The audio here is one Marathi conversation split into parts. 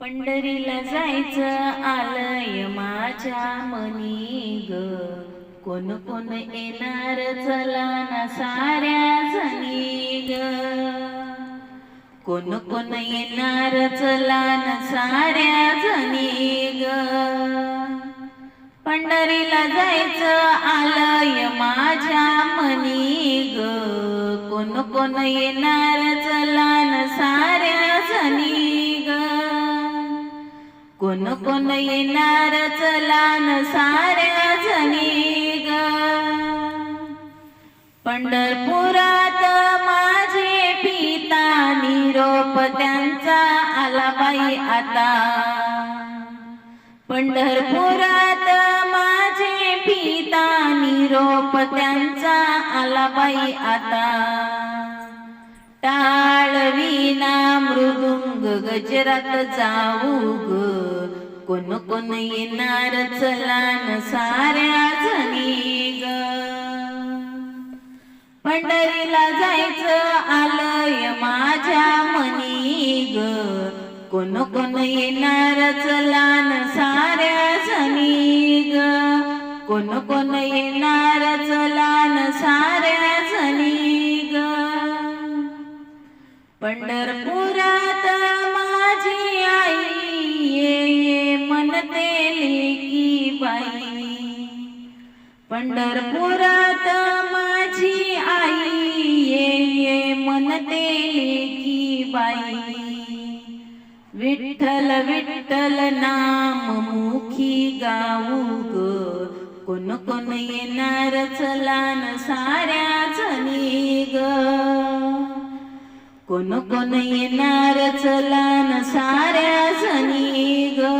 पंढरीला जायचं आलंय माझ्या मनी ग. कोण कोण येणार चला ना साऱ्या जणी ग. कोण कोण येणार चला ना साऱ्या जणी ग. पंढरीला जायचं आलंय माझ्या मनी ग. कोण कोण येणार चला ना साऱ्या कोण येणार चला न साऱ्या जणी ग पंढरपुरात माझे पिता निरोप त्यांचा आला बाई आता. पंढरपुरात माझे पिता निरोप त्यांचा आला बाई आता. टाळवीना मृदुंग गजरात जाऊ ग. कोण कोण येणार? चलान साऱ्या जणी ग. पंढरीला जायचं आलंय माझ्या मनी ग. कोण कोण येणार? चलान साऱ्या जणी ग. कोण कोण येणार? चलान साऱ्या जणी ग. पंढरपुरात पंढरपुरात माझी आई ये ये म्हणते लेकी बाई. विठ्ठल विठ्ठल नाम मुखी गाऊ ग. कोण कोण येणार चला न साऱ्या जणी ग कोण कोण येणार चला न साऱ्या जणी ग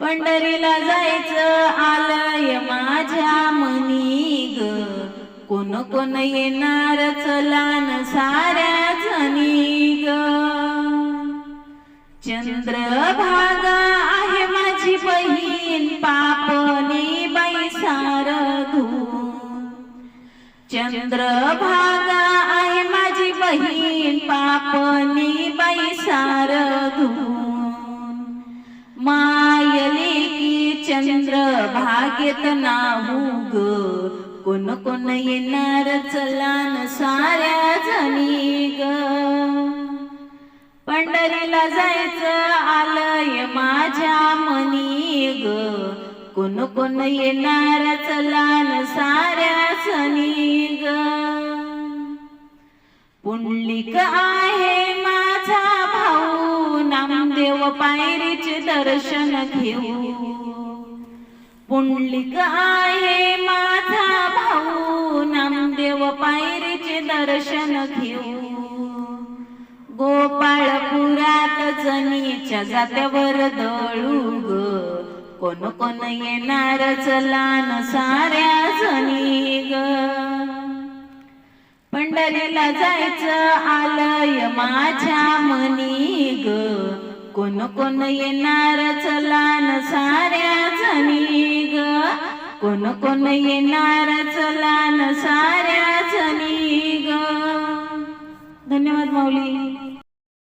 पंढरीला जायचं आलं माझ्या मनी ग. कोण कोण येणार चलान साऱ्या जणी ग. चंद्रभागा आहे माझी बहीण पापनी बाई सारधू चंद्रभागा आहे माझी बहीण पापनी बाई सारधू मायली चंद्र भाग्यत नाहू ग. कोण कोण येणार चला न साऱ्या जणी ग. पंढरीला जायचं आलंय माझ्या मनी ग. कोण कोण येणार चला न साऱ्या सनी ग. पुंडलिक आहे माझा भाऊ. नामदेव पायरीचे दर्शन घेऊ. पुंडलिक आहे माझा भाऊ. नामदेव पायरीचे दर्शन घेऊ गोपाळपुरात जनीच्या जात्यावर दळू ग. कोण कोण येणार चला न साऱ्या जनी ग. पंढरीला जायचं आलंय माझ्या मनी ग. कोण कोण येणार चला साऱ्या जणी ग कोण कोण येणार चला न साऱ्या जणी ग धन्यवाद माऊली.